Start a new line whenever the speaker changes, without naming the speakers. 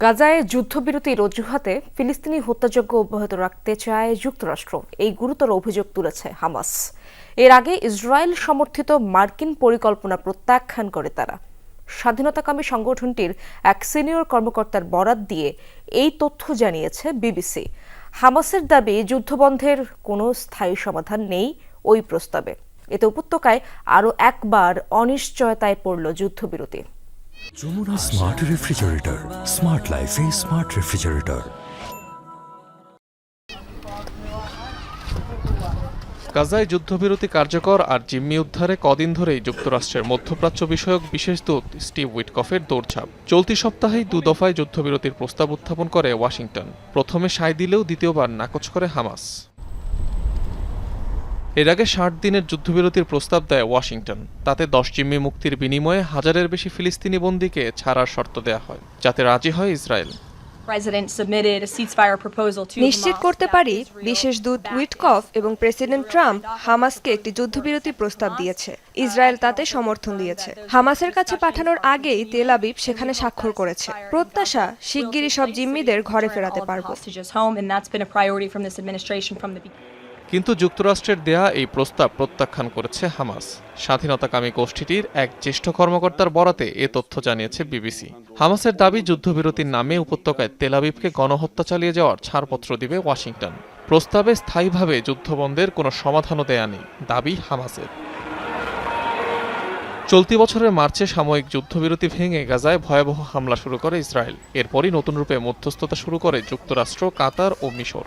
গাজায় যুদ্ধবিরতির অজুহাতে ফিলিস্তিনি হত্যাযজ্ঞ অব্যাহত রাখতে চায় যুক্তরাষ্ট্র। এই গুরুতর অভিযোগ তুলেছে হামাস। এর আগে ইসরায়েল সমর্থিত মার্কিন পরিকল্পনা প্রত্যাখ্যান করে তারা। স্বাধীনতাকামী সংগঠনটির এক সিনিয়র কর্মকর্তার বরাত দিয়ে এই তথ্য জানিয়েছে বিবিসি। হামাসের দাবি, যুদ্ধবন্ধের কোনো স্থায়ী সমাধান নেই ওই প্রস্তাবে। এতে উপত্যকায় আরও একবার অনিশ্চয়তায় পড়ল যুদ্ধবিরতি।
যমুনা স্মার্ট রেফ্রিজারেটর, স্মার্ট লাইফে স্মার্ট রেফ্রিজারেটর।
গাজায় যুদ্ধবিরতি কার্যকর আর জিম্মি উদ্ধারে কদিন ধরেই যুক্তরাষ্ট্রের মধ্যপ্রাচ্য বিষয়ক বিশেষ দূত স্টিভ উইটকফের দৌড়ঝাঁপ। চলতি সপ্তাহেই দু দফায় যুদ্ধবিরতির প্রস্তাব উত্থাপন করে ওয়াশিংটন। প্রথমে সায় দিলেও দ্বিতীয়বার নাকচ করে হামাস। এর আগে ষাট দিনের যুদ্ধবিরতির প্রস্তাব দেয় ওয়াশিংটন। তাতে দশ জিম্মি মুক্তির বিনিময়ে হাজারের বেশি ফিলিস্তিনি বন্দীকে ছাড়ার শর্ত দেয়া হয় যাতে রাজি হয় ইসরায়েল।
নিশ্চিত করতে পারি বিশেষ দূত উইটকফ এবং প্রেসিডেন্ট ট্রাম্প হামাসকে একটি যুদ্ধবিরতির প্রস্তাব দিয়েছে। ইসরায়েল তাতে সমর্থন দিয়েছে। হামাসের কাছে পাঠানোর আগেই তেল আবিব সেখানে স্বাক্ষর করেছে। প্রত্যাশা শিগগিরই সব জিম্মিদের ঘরে ফেরাতে পারব।
কিন্তু যুক্তরাষ্ট্রের দেয়া এই প্রস্তাব প্রত্যাখ্যান করেছে হামাস। স্বাধীনতাকামী গোষ্ঠীটির এক জ্যেষ্ঠ কর্মকর্তার বরাতে এ তথ্য জানিয়েছে বিবিসি। হামাসের দাবি যুদ্ধবিরতির নামে উপত্যকায় তেলাবিবকে গণহত্যা চালিয়ে যাওয়ার ছাড়পত্র দিবে ওয়াশিংটন। প্রস্তাবে স্থায়ীভাবে যুদ্ধবন্ধের কোনো সমাধানও দেয়া নেই, দাবি হামাসের। চলতি বছরের মার্চে সাময়িক যুদ্ধবিরতি ভেঙে গাজায় ভয়াবহ হামলা শুরু করে ইসরায়েল। এরপরই নতুন রূপে মধ্যস্থতা শুরু করে যুক্তরাষ্ট্র, কাতার ও মিশর।